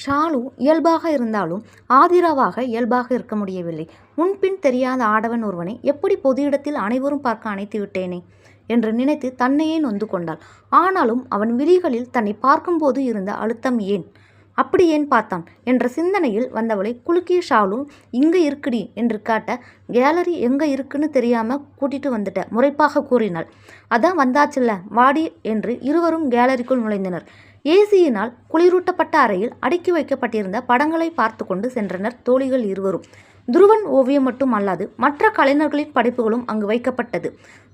ஷாலு இயல்பாக இருந்தாலும் ஆதிராவாக இயல்பாக இருக்க முடியவில்லை. முன்பின் தெரியாத ஆடவன் ஒருவனை எப்படி பொது இடத்தில் அனைவரும் பார்க்க அணைத்து விட்டேனே என்று நினைத்து தன்னையே நொந்து கொண்டாள். ஆனாலும் அவன் விழிகளில் தன்னை பார்க்கும்போது இருந்த அழுத்தம் ஏன்? அப்படி ஏன் பார்த்தான்? என்ற சிந்தனையில் வந்தவளை குலுக்கிய ஷாலு இங்கே இருக்குடி என்று காட்ட கேலரி எங்கே இருக்குன்னு தெரியாமல் கூட்டிட்டு வந்துட்ட முறைப்பாக கூறினாள். அதான் வந்தாச்சுல்ல வாடி என்று இருவரும் கேலரிக்குள் நுழைந்தனர். ஏசியினால் குளிரூட்டப்பட்ட அறையில் அடுக்கி வைக்கப்பட்டிருந்த படங்களை பார்த்து கொண்டு சென்றனர் தோழிகள் இருவரும். துருவன் ஓவியம் மட்டும் அல்லாது மற்ற கலைஞர்களின் படைப்புகளும் அங்கு வைக்கப்பட்டது.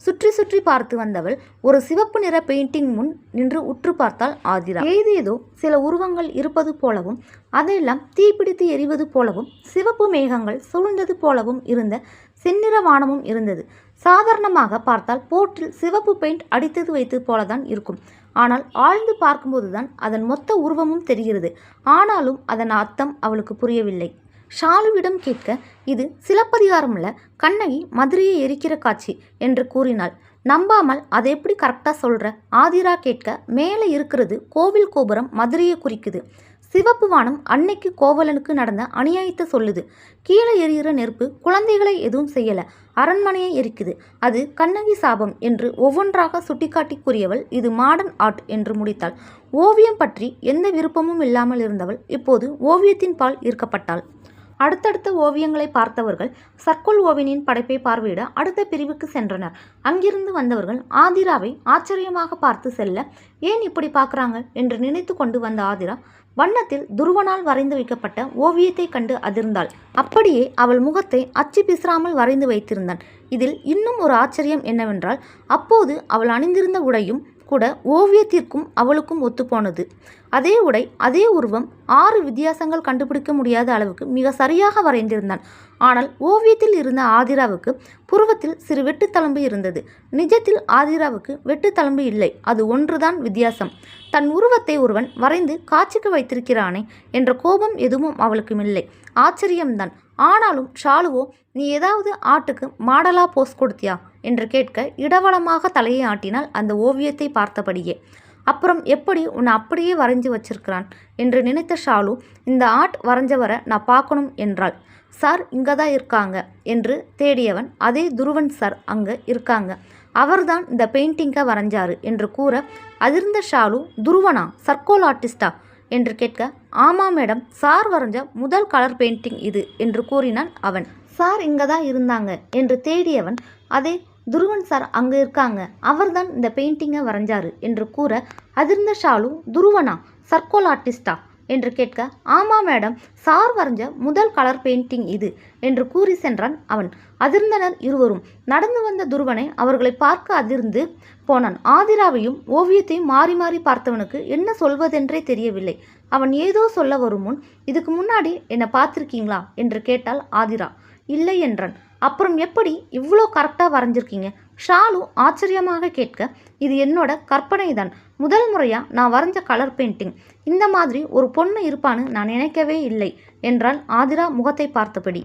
சுற்றி சுற்றி பார்த்து வந்தவள் ஒரு சிவப்பு நிற பெயிண்டிங் முன் நின்று உற்று பார்த்தால் ஆதிரா. ஏதேதோ சில உருவங்கள் இருப்பது போலவும் அதையெல்லாம் தீப்பிடித்து எரிவது போலவும் சிவப்பு மேகங்கள் சூழ்ந்தது போலவும் இருந்த செந்நிற வானமும் இருந்தது. சாதாரணமாக பார்த்தால் போர்ட்டில் சிவப்பு பெயிண்ட் அடித்தது வைத்தது போலதான் இருக்கும். ஆனால் ஆழ்ந்து பார்க்கும்போதுதான் அதன் மொத்த உருவமும் தெரிகிறது. ஆனாலும் அதன் அர்த்தம் அவளுக்கு புரியவில்லை. ஷாலுவிடம் கேட்க இது சிலப்பதிகாரம் கண்ணகி மதுரையை எரிக்கிற காட்சி என்று கூறினாள். நம்பாமல் அதை எப்படி கரெக்டாக சொல்கிற ஆதிரா கேட்க மேலே இருக்கிறது கோவில் கோபுரம் மதுரையை குறிக்குது. சிவப்பு வானம் அன்னைக்கு கோவலனுக்கு நடந்த அநியாயத்தை சொல்லுது. கீழே எரியிற நெருப்பு குழந்தைகளை எதுவும் செய்யலை. அரண்மனையை எரிக்குது. அது கண்ணகி சாபம் என்று ஒவ்வொன்றாக சுட்டிக்காட்டி கூறியவள் இது மாடர்ன் ஆர்ட் என்று முடித்தாள். ஓவியம் பற்றி எந்த விருப்பமும் இல்லாமல் இருந்தவள் இப்போது ஓவியத்தின் பால் ஈர்க்கப்பட்டாள். அடுத்தடுத்த ஓவியங்களை பார்த்தவர்கள் சர்க்குல் ஓவியனின் படைப்பை பார்வையிட அடுத்த பிரிவுக்கு சென்றனர். அங்கிருந்து வந்தவர்கள் ஆதிராவை ஆச்சரியமாக பார்த்து செல்ல ஏன் இப்படி பார்க்குறாங்க? என்று நினைத்து கொண்டு வந்த ஆதிரா வண்ணத்தில் துருவனால் வரைந்து வைக்கப்பட்ட ஓவியத்தை கண்டு அதிர்ந்தாள். அப்படியே அவள் முகத்தை அச்சு பிசிறாமல் வரைந்து வைத்திருந்தான். இதில் இன்னும் ஒரு ஆச்சரியம் என்னவென்றால் அப்போது அவள் அணிந்திருந்த உடையும் கூட ஓவியத்திற்கும் அவளுக்கும் ஒத்துப்போனது. அதே உடை அதே உருவம் ஆறு வித்தியாசங்கள் கண்டுபிடிக்க முடியாத அளவுக்கு மிக சரியாக வரைந்திருந்தான். ஆனால் ஓவியத்தில் இருந்த ஆதிராவுக்கு புருவத்தில் சிறு வெட்டுத்தளம்பு இருந்தது. நிஜத்தில் ஆதிராவுக்கு வெட்டுத்தளம்பு இல்லை. அது ஒன்றுதான் வித்தியாசம். தன் உருவத்தை ஒருவன் வரைந்து காட்சிக்கு வைத்திருக்கிறானே என்ற கோபம் எதுவும் அவளுக்கும் இல்லை. ஆச்சரியம்தான். ஆனாலும் ஷாலுவோ நீ ஏதாவது ஆட்டுக்கு மாடலா போஸ் கொடுத்தியா? என்று கேட்க இடவளமாக தலையை ஆட்டினால் அந்த ஓவியத்தை பார்த்தபடியே. அப்புறம் எப்படி உன்னை அப்படியே வரைஞ்சி வச்சிருக்கிறான்? என்று நினைத்த ஷாலு இந்த ஆர்ட் வரைஞ்சவரை நான் பார்க்கணும் என்றாள். சார் இங்கே தான் இருக்காங்க என்று தேடியவன் அதே துருவன் சார் அங்கே இருக்காங்க. அவர்தான் இந்த பெயிண்டிங்கை வரைஞ்சாரு என்று கூற அதிர்ந்த ஷாலு துருவனா? சர்க்கோல் ஆர்டிஸ்டா? என்று கேட்க ஆமாம் மேடம் சார் வரைஞ்ச முதல் கலர் பெயிண்டிங் இது என்று கூறினான் அவன். சார் இங்கே தான் இருந்தாங்க என்று தேடியவன் அதே துருவன் சார் அங்கே இருக்காங்க அவர்தான் இந்த பெயிண்டிங்கை வரைஞ்சாரு என்று கூற அதிர்ந்த ஷாலு துருவனா சர்க்கோல் ஆர்டிஸ்டா என்று கேட்க ஆமாம் மேடம் சார் வரைஞ்ச முதல் கலர் பெயிண்டிங் இது என்று கூறி சென்றான் அவன். அதிர்ந்தனர் இருவரும். நடந்து வந்த துருவனை அவர்களை பார்க்க அதிர்ந்து போனான். ஆதிராவையும் ஓவியத்தையும் மாறி மாறி பார்த்தவனுக்கு என்ன சொல்வதென்றே தெரியவில்லை. அவன் ஏதோ சொல்ல வரும் முன் இதுக்கு முன்னாடி என்னை பார்த்துருக்கீங்களா? என்று கேட்டாள் ஆதிரா. இல்லை என்றான். அப்புறம் எப்படி இவ்வளோ கரெக்டாக வரைஞ்சிருக்கீங்க? ஷாலு ஆச்சரியமாக கேட்க இது என்னோட கற்பனை தான் முதல் முறையாக நான் வரைஞ்ச கலர் பெயிண்டிங் இந்த மாதிரி ஒரு பொண்ணு இருப்பான்னு நான் நினைக்கவே இல்லை என்றால் ஆதிரா முகத்தை பார்த்தபடி.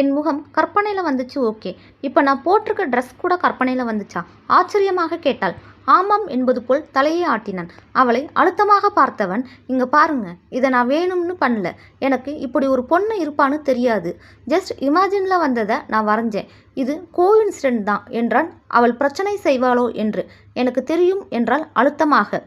என் முகம் கற்பனையில் வந்துச்சு ஓகே. இப்போ நான் போட்டிருக்க ட்ரெஸ் கூட கற்பனையில் வந்துச்சா? ஆச்சரியமாக கேட்டாள். ஆமாம் என்பது போல் தலையை ஆட்டினான். அவளை அழுத்தமாக பார்த்தவன் இங்கே பாருங்க இதை நான் வேணும்னு பண்ணல. எனக்கு இப்படி ஒரு பொண்ணு இருப்பான்னு தெரியாது. ஜஸ்ட் இமேஜினில் வந்ததை நான் வரைஞ்சேன். இது கோயின்சிடென்ட் தான் என்றான். அவள் பிரச்சனை செய்வாளோ என்று. எனக்கு தெரியும் என்றால் அழுத்தமாக.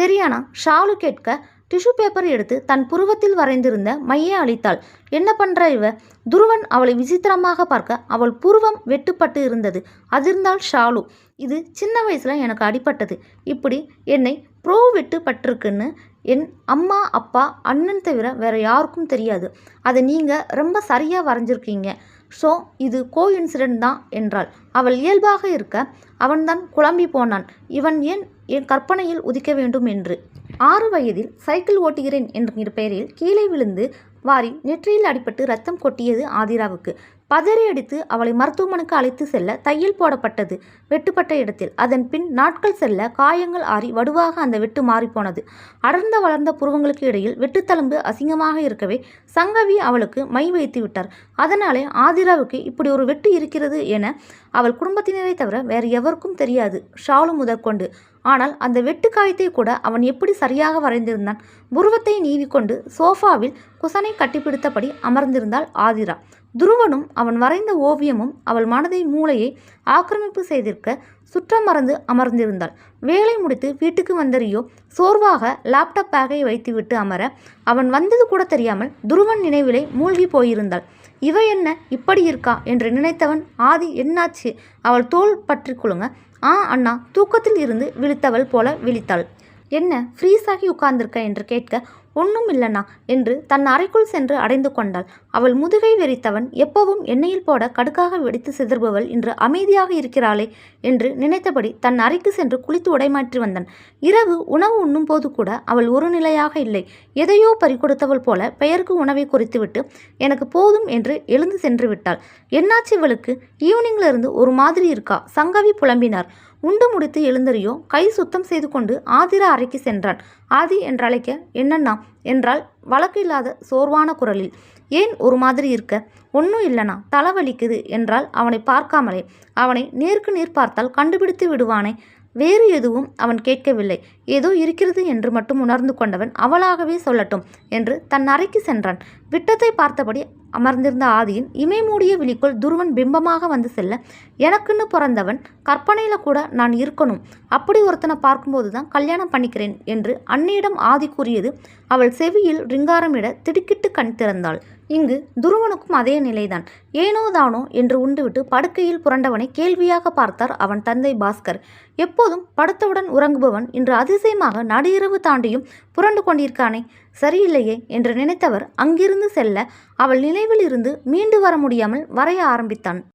தெரியானா? ஷாலு கேட்க டிஷ்யூ பேப்பர் எடுத்து தன் புருவத்தில் வரைந்திருந்த மையை அளித்தாள் என்ன பண்ற இவ? துருவன் அவளை விசித்திரமாக பார்க்க அவள் புருவம் வெட்டுப்பட்டு இருந்தது. அதிர்ந்தாள் ஷாலு. இது சின்ன வயசுல எனக்கு அடிபட்டது. இப்படி என்னை ப்ரோ வெட்டுப்பட்டிருக்குன்னு என் அம்மா அப்பா அண்ணன் தவிர வேற யாருக்கும் தெரியாது. அதை நீங்கள் ரொம்ப சரியாக வரைஞ்சிருக்கீங்க. ஸோ இது கோ இன்சிடென்ட் தான் என்றாள். அவள் இயல்பாக இருக்க அவன்தான் குழம்பி போனான். இவன் ஏன் என் கற்பனையில் உதிக்க வேண்டும் என்று? ஆறு வயதில் சைக்கிள் ஓட்டுகிறேன் என்ற பெயரில் கீழே விழுந்து வாரி நெற்றியில் அடிபட்டு ரத்தம் கொட்டியது ஆதிராவுக்கு. பதறியடித்து அவளை மருத்துவமனைக்கு அழைத்து செல்ல தையல் போடப்பட்டது. வெட்டுப்பட்ட இடத்தில். அதன் பின் நாட்கள் செல்ல காயங்கள் ஆறி வடுவாக அந்த வெட்டு மாறிப்போனது அடர்ந்த வளர்ந்த புருவங்களுக்கு இடையில் வெட்டுத்தழும்பு அசிங்கமாக இருக்கவே சங்கவி அவளுக்கு மை வைத்து விட்டார். அதனாலே ஆதிராவுக்கு இப்படி ஒரு வெட்டு இருக்கிறது என அவள் குடும்பத்தினரை தவிர வேறு எவருக்கும் தெரியாது ஷாலு முதற்கொண்டு. ஆனால் அந்த வெட்டு காயத்தை கூட அவன் எப்படி சரியாக வரைந்திருந்தான்? புருவத்தை நீவிக்கொண்டு சோஃபாவில் குசனை கட்டிப்பிடித்தபடி அமர்ந்திருந்தாள் ஆதிரா. துருவனும் அவன் வரைந்த ஓவியமும் அவள் மனதை மூளையை ஆக்கிரமிப்பு செய்திருக்க சுற்றம் மறந்து அமர்ந்திருந்தாள். வேலை முடித்து வீட்டுக்கு வந்த ரியோ சோர்வாக லேப்டாப் பேக்கை வைத்துவிட்டு அமர அவன் வந்தது கூட தெரியாமல் துருவன் நினைவிலே மூழ்கி போயிருந்தாள். இவ என்ன? இப்படி இருக்கா? என்று நினைத்தவன் ஆதி என்னாச்சு? அவள் தோள் பற்றி குலுங்க ஆ அண்ணா தூக்கத்தில் இருந்து விழித்தவள் போல விழித்தாள். என்ன ஃப்ரீஸாகி உட்கார்ந்திருக்க? என்று கேட்க ஒன்றும் இல்லைண்ணா என்று தன் அறைக்குள் சென்று அடைந்து கொண்டாள். அவள் முதுகை வெறித்தவன் எப்போவும் எண்ணெயில் போட கடுக்காக வெடித்து சிதறுபவள் இன்று அமைதியாக இருக்கிறாளே என்று நினைத்தபடி தன் அறைக்கு சென்று குளித்து உடைமாற்றி வந்தான். இரவு உணவு உண்ணும் போது கூட அவள் ஒரு நிலையாக இல்லை. எதையோ பறிகொடுத்தவள் போல பெயருக்கு உணவை குறித்துவிட்டு எனக்கு போதும் என்று எழுந்து சென்று விட்டாள். என்னாச்சு இவளுக்கு? ஈவினிங்ல இருந்து ஒரு மாதிரி இருக்கா? சங்கவி புலம்பினார். உண்டு முடித்து எழுந்தறியோ கை சுத்தம் செய்து கொண்டு ஆதிரா அறைக்கு சென்றான். ஆதி என்றழைக்க என்னண்ணா? என்றால் வழக்கு இல்லாத சோர்வான குரலில். ஏன் ஒரு மாதிரி இருக்க? ஒன்றும் இல்லைண்ணா தலைவலிக்குது என்றால் அவனை பார்க்காமலே. அவனை நேருக்கு நேர் பார்த்தால் கண்டுபிடித்து விடுவானே. வேறு எதுவும் அவன் கேட்கவில்லை. ஏதோ இருக்கிறது என்று மட்டும் உணர்ந்து கொண்டவன் அவளாகவே சொல்லட்டும் என்று தன் அறைக்கு சென்றான். விட்டத்தை பார்த்தபடி அமர்ந்திருந்த ஆதியின் இமை மூடிய விழிக்குள் துருவன் பிம்பமாக வந்து செல்ல எனக்குன்னு பிறந்தவன் கற்பனையில் கூட நான் இருக்கணும். அப்படி ஒருத்தனை பார்க்கும்போது தான் கல்யாணம் பண்ணிக்கிறேன் என்று அன்னையிடம் ஆதி கூறியது அவள் செவியில் ரிங்காரமிட திடுக்கிட்டு கண் திறந்தாள். இங்கு துருவனுக்கும் அதே நிலைதான். ஏனோ தானோ என்று உண்டுவிட்டு படுக்கையில் புரண்டவனை கேள்வியாக பார்த்தார் அவன் தந்தை பாஸ்கர். எப்போதும் படுத்தவுடன் உறங்குபவன் இன்று அதிசயமாக நடு இரவு தாண்டியும் புரண்டு கொண்டிருக்கானே சரியில்லையே என்று நினைத்தவர் அங்கிருந்து செல்ல அவள் நினைவில் இருந்து மீண்டு வர முடியாமல் வரைய ஆரம்பித்தான்.